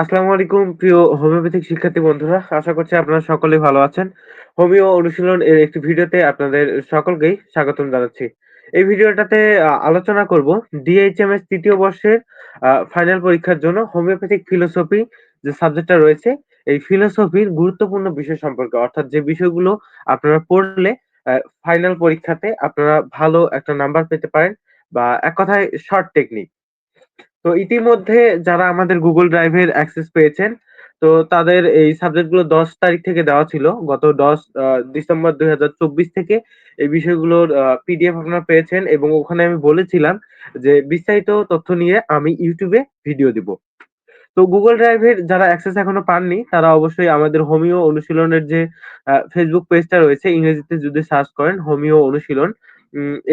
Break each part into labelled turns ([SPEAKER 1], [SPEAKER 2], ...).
[SPEAKER 1] আসসালামু আলাইকুম প্রিয় হোমিওপ্যাথিক শিক্ষার্থী বন্ধুরা। আশা করছি আপনারা সকলেই ভালো আছেন। হোমিও অনুশীলন এর একটি ভিডিওতে আপনাদের সকলকেই স্বাগতম জানাচ্ছি। এই ভিডিওটাতে আলোচনা করব ডিএইচএমএস তৃতীয় বর্ষের ফাইনাল পরীক্ষার জন্য হোমিওপ্যাথিক ফিলোসফি যে সাবজেক্টটা রয়েছে, এই ফিলোসফির গুরুত্বপূর্ণ বিষয় সম্পর্কে। অর্থাৎ যে বিষয়গুলো আপনারা পড়লে ফাইনাল পরীক্ষাতে আপনারা ভালো একটা নাম্বার পেতে পারেন বা এক কথায় শর্ট টেকনিক। তো ইতিমধ্যে যারা আমাদের গুগল ড্রাইভের অ্যাক্সেস পেয়েছেন, তো তাদের এই সাবজেক্টগুলো ১০ তারিখ থেকে দেওয়া ছিল। গত ১০ আ ডিসেম্বর ২০২৪ থেকে এই বিষয়গুলোর পিডিএফ আপনারা পেয়েছেন এবং ওখানে আমি বলেছিলাম যে বিস্তারিত তথ্য নিয়ে আমি ইউটিউবে ভিডিও দিব। তো গুগল ড্রাইভের যারা অ্যাক্সেস এখনও পাননি, তারা অবশ্যই আমাদের হোমিও অনুশীলনের যে Facebook পেজটা রয়েছে, ইংরেজিতে যদি সার্চ করেন হোমিও অনুশীলন,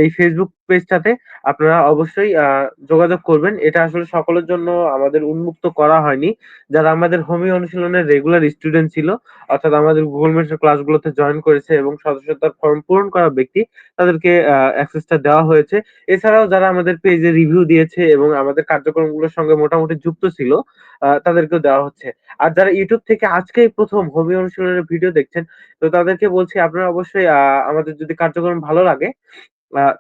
[SPEAKER 1] এই Facebook পেজটাতে আপনারা অবশ্যই যোগাযোগ করবেন। এটা আসলে সকলের জন্য আমাদের উন্মুক্ত করা হয়নি। যারা আমাদের হোমিও অনুশীলনের রেগুলার স্টুডেন্ট ছিল, অর্থাৎ আমাদের গুগল এর ক্লাসগুলোতে জয়েন করেছে এবং সদস্যতার ফর্ম পূরণ করা ব্যক্তি, তাদেরকে অ্যাক্সেসটা দেওয়া হয়েছে। এছাড়াও যারা আমাদের পেজে রিভিউ দিয়েছে এবং আমাদের কার্যক্রমগুলোর সঙ্গে মোটামুটি যুক্ত ছিল, তাদেরকেও দেওয়া হচ্ছে। আর যারা ইউটিউব থেকে আজকেই প্রথম হোমিও অনুশীলনের ভিডিও দেখছেন, তো তাদেরকে বলছি আপনারা অবশ্যই আমাদের যদি কার্যক্রম ভালো লাগে,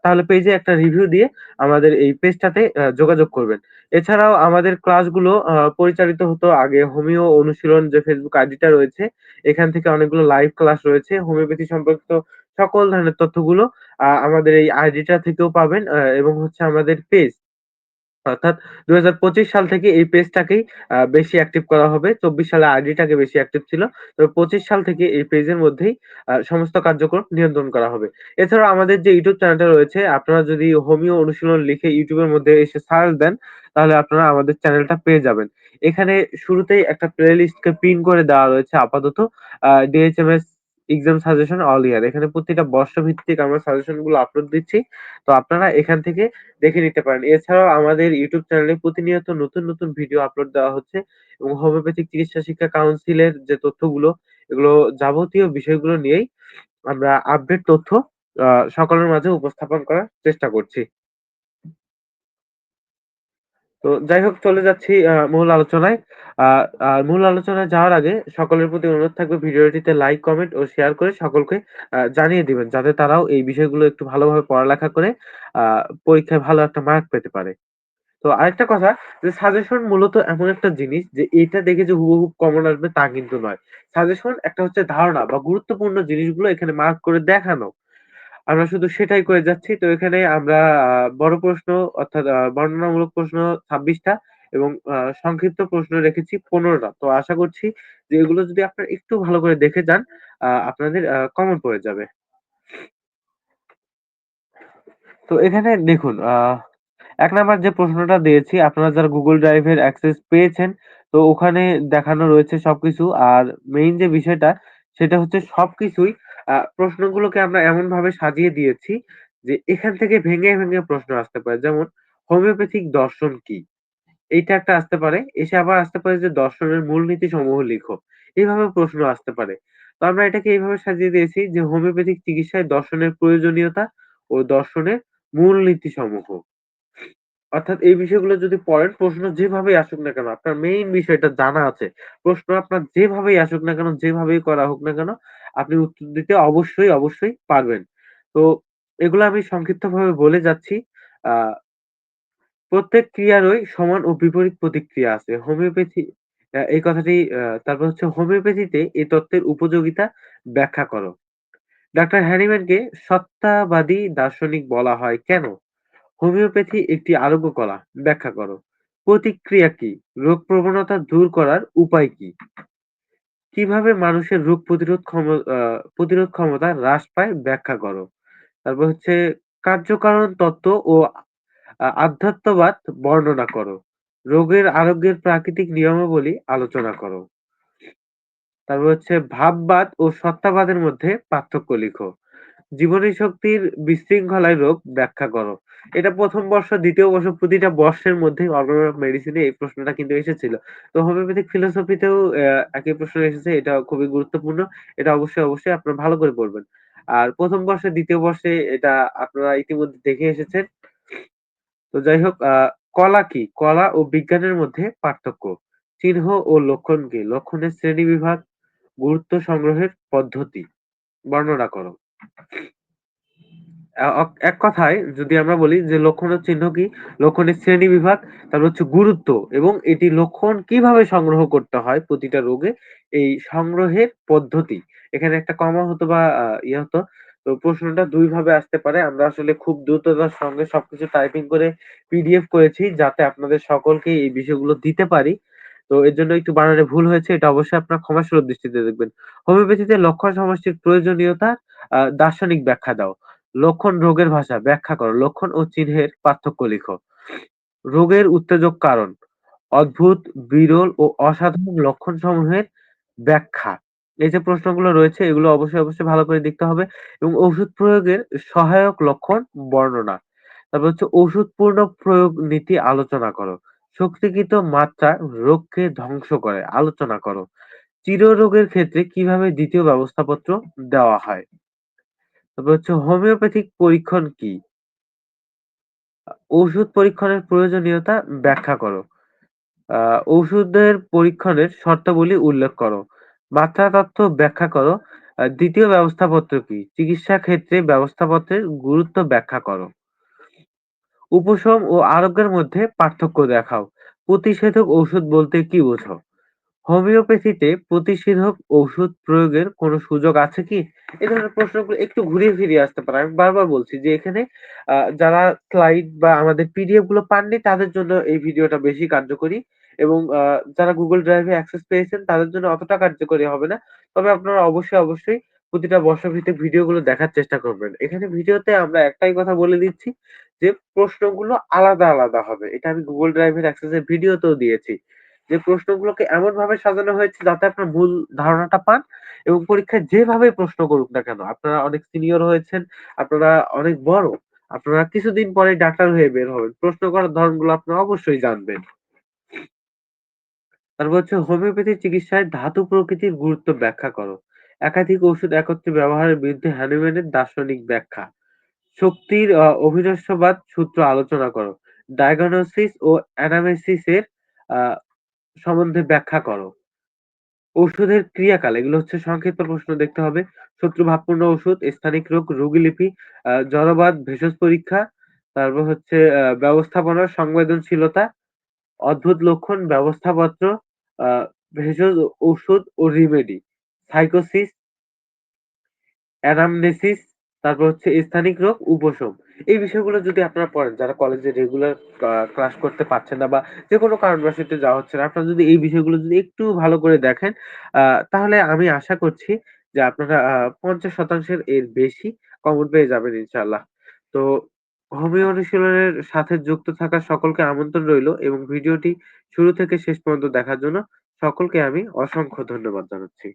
[SPEAKER 1] তাহলে পেজে একটা রিভিউ দিয়ে আমাদের এই পেজটাতে যোগাযোগ করবেন। এছাড়াও আমাদের ক্লাসগুলো পরিচালিত হতো আগে হোমিও অনুশীলন যে ফেসবুক আইডিটা রয়েছে, এখান থেকে অনেকগুলো লাইভ ক্লাস রয়েছে। হোমিওপ্যাথি সম্পর্কিত সকল ধরনের তথ্যগুলো আমাদের এই আইডিটা থেকেও পাবেন এবং হচ্ছে আমাদের পেজ অর্থাৎ ২০২৫ সাল থেকে এই পেজটাকেই বেশি অ্যাক্টিভ করা হবে। ২৪ সালে আইডিটাকে বেশি অ্যাক্টিভ ছিল। তো ২৫ সাল থেকে এই পেজের মধ্যেই সমস্ত কার্যক্রম নিয়ন্ত্রণ করা হবে। এছাড়াও আমাদের যে YouTube চ্যানেলটা রয়েছে, আপনারা যদি হোমিও অনুশীলন লিখে এর মধ্যে এসে সার্চ দেন, তাহলে আপনারা আমাদের চ্যানেলটা পেয়ে যাবেন। এখানে শুরুতেই একটা প্লেলিস্টকে পিন করে দেওয়া রয়েছে আপাতত আ DHMS exam suggestion all year. এখানে প্রতিটা বর্ষভিত্তিক আমরা সাজেশনগুলো আপলোড দিচ্ছি। তো আপনারা এখান থেকে দেখে নিতে পারেন। এছাড়াও আমাদের YouTube চ্যানেলে প্রতিনিয়ত নতুন, নতুন ভিডিও আপলোড দেওয়া হচ্ছে এবং হোমিওপ্যাথিক চিকিৎসা শিক্ষা কাউন্সিলের যে তথ্যগুলো, এগুলো যাবতীয় বিষয়গুলো নিয়েই আমরা আপডেট তথ্য সকলের মাঝে উপস্থাপন করার চেষ্টা করছি। তো যাই হোক চলে যাচ্ছি আ মূল আলোচনায়। আ আ মূল আলোচনায় যাওয়ার আগে সকলের প্রতি অনুরোধ থাকবে ভিডিওটিতে লাইক, কমেন্ট ও শেয়ার করে সকলকে আ জানিয়ে দিবেন। যাতে তারাও এই বিষয়গুলো একটু ভালোভাবে পড়ালেখা করে আ পরীক্ষায় ভালো একটা মার্ক পেতে পারে। তো আরেকটা কথা যে সাজেশন মূলত এমন একটা জিনিস যে এটা দেখে যে হুবহু কমন আসবে তা কিন্তু নয়। সাজেশন একটা হচ্ছে ধারণা বা গুরুত্বপূর্ণ জিনিসগুলো এখানে মার্ক করে দেখানো। আমরা শুধু সেটাই করে যাচ্ছি। তো এখানে আমরা বড় প্রশ্ন অর্থাৎ বর্ণনামূলক প্রশ্ন ছাব্বিশটা এবং সংক্ষিপ্ত প্রশ্ন রেখেছি পনেরোটা তো আশা করছি যে এগুলো যদি আপনারা একটু ভালো করে দেখে যান, আপনাদের কমন পড়ে যাবে। তো এখানে দেখুন ১ নাম্বার যে প্রশ্নটা দিয়েছি আপনারা যারা গুগল ড্রাইভের অ্যাক্সেস পেয়েছেন, তো ওখানে দেখানো রয়েছে সবকিছু। আর মেইন যে বিষয়টা সেটা হচ্ছে সবকিছুই আ প্রশ্নগুলোকে আমরা এমনভাবে সাজিয়ে দিয়েছি যে এখান থেকে ভেঙে, ভেঙে প্রশ্ন আসতে পারে। যেমন হোমিওপ্যাথিক দর্শন কি? এইটা একটা আসতে পারে। এসে আবার আসতে পারে যে দর্শনের মূলনীতি সমূহ লিখো। এইভাবে প্রশ্ন আসতে পারে। তো আমরা এটাকে এইভাবে সাজিয়ে দিয়েছি যে হোমিওপ্যাথিক চিকিৎসায় দর্শনের প্রয়োজনীয়তা ও দর্শনের মূলনীতি সমূহ অর্থাৎ এই বিষয়গুলো যদি পড়েন প্রশ্ন যেভাবেই আসুক না কেন, আপনার মেইন বিষয়টা জানা আছে। প্রশ্ন আপনার যেভাবেই আসুক না কেন, যেভাবেই করা হোক না কেন, আপনি উত্তর দিতে অবশ্যই, অবশ্যই পারবেন। তো এগুলো আমি সংক্ষিপ্তভাবে বলে যাচ্ছি। প্রত্যেক ক্রিয়ারই সমান ও বিপরীত প্রতিক্রিয়া আছে। হোমিওপ্যাথি এই কথাটি তারপর হচ্ছে হোমিওপ্যাথিতে এই তত্ত্বের উপযোগিতা ব্যাখ্যা করো। ডাক্তার হ্যানিম্যানকে সত্তাবাদী দার্শনিক বলা হয় কেন? হোমিওপ্যাথি একটি আরোগ্য কলা। ব্যাখ্যা করো। প্রতিক্রিয়া কি? রোগ প্রবণতা দূর করার উপায় কি? কীভাবে মানুষের রোগ প্রতিরোধ ক্ষম আ, প্রতিরোধ ক্ষমতা হ্রাস পায় ব্যাখ্যা করো। তারপর হচ্ছে কার্যকারণ তত্ত্ব ও আধ্যাত্মবাদ বর্ণনা করো। রোগের আরোগ্যের প্রাকৃতিক নিয়মাবলী আলোচনা করো। তারপর হচ্ছে ভাববাদ ও সত্তাবাদের মধ্যে পার্থক্য লিখো। জীবনী শক্তির বিশৃঙ্খলায় রোগ ব্যাখ্যা করো। এটা প্রথম বর্ষ, দ্বিতীয় বর্ষ প্রতিটা বর্ষের মধ্যে অর্গান অফ মেডিসিন এই প্রশ্নটা কিন্তু এসেছিল। তো হোমিওপ্যাথিক ফিলোসফিতেও একই প্রশ্ন এসেছে। এটা খুবই গুরুত্বপূর্ণ। এটা অবশ্যই, অবশ্যই আপনারা ভালো করে পড়বেন। আর প্রথম বর্ষে, দ্বিতীয় বর্ষে এটা আপনারা ইতিমধ্যে দেখে এসেছেন। তো যাই হোক কলা কি? কলা ও বিজ্ঞানের মধ্যে পার্থক্য। চিহ্ন ও লক্ষণ কি? লক্ষণের শ্রেণীবিভাগ, গুরুত্ব সংগ্রহের পদ্ধতি বর্ণনা করো। এক কথায় যদি আমরা বলি যে লক্ষণ ও চিহ্ন কি? লক্ষণের শ্রেণি বিভাগ তারপর হচ্ছে গুরুত্ব এবং এটি লক্ষণ কীভাবে সংগ্রহ করতে হয় প্রতিটা রোগে, এই সংগ্রহের পদ্ধতি। এখানে একটা কমা হতো বা ইয়ে হতো। তো প্রশ্নটা ২ ভাবে আসতে পারে। আমরা আসলে খুব দ্রুততার সঙ্গে সবকিছু টাইপিং করে পিডিএফ করেছি যাতে আপনাদের সকলকে এই বিষয়গুলো দিতে পারি। তো এজন্য একটু বানানে ভুল হয়েছে। এটা অবশ্যই আপনারা ক্ষমাসুলভ দৃষ্টিতে দেখবেন। হোমিওপ্যাথিতে লক্ষণ সমষ্টির প্রয়োজনীয়তা দার্শনিক ব্যাখ্যা দাও। লক্ষণ রোগের ভাষা ব্যাখ্যা করো। লক্ষণ ও চিহ্নের পার্থক্য লিখো। রোগের উত্তেজক কারণ, অদ্ভুত, বিরল ও অসাধারণ লক্ষণ সমূহের ব্যাখ্যা। এই যে প্রশ্নগুলো রয়েছে এগুলো অবশ্যই, অবশ্যই ভালো করে দেখতে হবে এবং ওষুধ প্রয়োগের সহায়ক লক্ষণ বর্ণনা। তারপর হচ্ছে ওষুধ-পূর্ণ প্রয়োগ নীতি আলোচনা করো। শক্তিকৃত মাত্রা রোগকে ধ্বংস করে, আলোচনা করো। চিররোগের ক্ষেত্রে কীভাবে দ্বিতীয় ব্যবস্থাপত্র দেওয়া হয়? তারপর হচ্ছে হোমিওপ্যাথিক পরীক্ষণ কি? ঔষুধ পরীক্ষণের প্রয়োজনীয়তা ব্যাখ্যা করো। আ, ঔষুধের পরীক্ষণের শর্তাবলী উল্লেখ করো। মাত্রা তথ্য ব্যাখ্যা করো। দ্বিতীয় ২য় ব্যবস্থাপত্র কি? চিকিৎসা ক্ষেত্রে ব্যবস্থাপত্রের গুরুত্ব ব্যাখ্যা করো। উপশম ও আরোগ্যের মধ্যে পার্থক্য দেখাও। প্রতিষেধক ঔষুধ বলতে কি বোঝো? হোমিওপ্যাথিতে প্রতিষেধক ঔষুধ প্রয়োগের কোনো সুযোগ আছে কি? এ ধরনের প্রশ্নগুলো একটু ঘুরিয়ে ফিরিয়ে আসতে পারে। আমি বারবার বলছি যে এখানে যারা স্লাইড বা আমাদের পিডিএফগুলো পাননি তাদের জন্য এই ভিডিওটা বেশি কার্যকরী এবং যারা Drive এ অ্যাক্সেস পেয়েছেন তাদের জন্য অতটা কার্যকরী হবে না। তবে আপনারা অবশ্যই, অবশ্যই প্রতিটা বর্ষভিত্তিক ভিডিওগুলো দেখার চেষ্টা করবেন। এখানে ভিডিওতে আমরা একটাই কথা বলে দিচ্ছি যে প্রশ্নগুলো আলাদা, আলাদা হবে। এটা আমি Google Drive এর অ্যাক্সেস এর ভিডিওতেও দিয়েছি। যে প্রশ্নগুলোকে এমনভাবে সাজানো হয়েছে যাতে আপনার মূল ধারণাটা পান এবং পরীক্ষায় যেভাবে প্রশ্ন করুক না কেন, আপনারা অনেক সিনিয়র হয়েছেন, আপনারা অনেক বড়। আপনারা কিছুদিন পরে ডাক্তার হয়ে বের হবেন। প্রশ্ন করার ধরনগুলো আপনারা অবশ্যই জানবেন। তারপর হচ্ছে হোমিওপ্যাথি চিকিৎসায় ধাতু প্রকৃতির গুরুত্ব ব্যাখ্যা করো। একাধিক ওষুধ একত্রে ব্যবহারের বিরুদ্ধে হ্যানিম্যানের দার্শনিক ব্যাখ্যা। শক্তির অভিনস্যবাদ সূত্র আলোচনা করো। ডায়াগনোসিস ও অ্যানামেসিস এর আ সম্বন্ধে ব্যাখ্যা করো। ঔষধের ক্রিয়াকাল এগুলো হচ্ছে সংক্ষিপ্ত প্রশ্ন দেখতে হবে। শত্রুভাবপূর্ণ ওষুধ, স্থানিক রোগ, রোগীলিপি, আ জড়বাদ, ভেষজ পরীক্ষা, তারপর হচ্ছে আ ব্যবস্থাপনার সংবেদনশীলতা, অদ্ভুত লক্ষণ, ব্যবস্থাপত্র, ভেষজ ঔষুধ ও রিমেডি, সাইকোসিস অ্যানামনেসিস, তারপর হচ্ছে স্থানিক রোগ, উপশম। এই বিষয়গুলো যদি আপনারা পড়েন, যারা কলেজে রেগুলার ক্লাস করতে পারছেন না বা যে যেকোনো কারণবশত যাওয়া হচ্ছে না, আপনারা যদি এই বিষয়গুলো যদি একটু ভালো করে দেখেন, তাহলে আমি আশা করছি যে আপনারা আ ৫০% এর বেশি কমন পেয়ে যাবেন ইনশাআল্লাহ। তো হোমিও অনুশীলনের সাথে যুক্ত থাকা সকলকে আমন্ত্রণ রইল এবং ভিডিওটি শুরু থেকে শেষ পর্যন্ত দেখার জন্য সকলকে আমি অসংখ্য ধন্যবাদ জানাচ্ছি।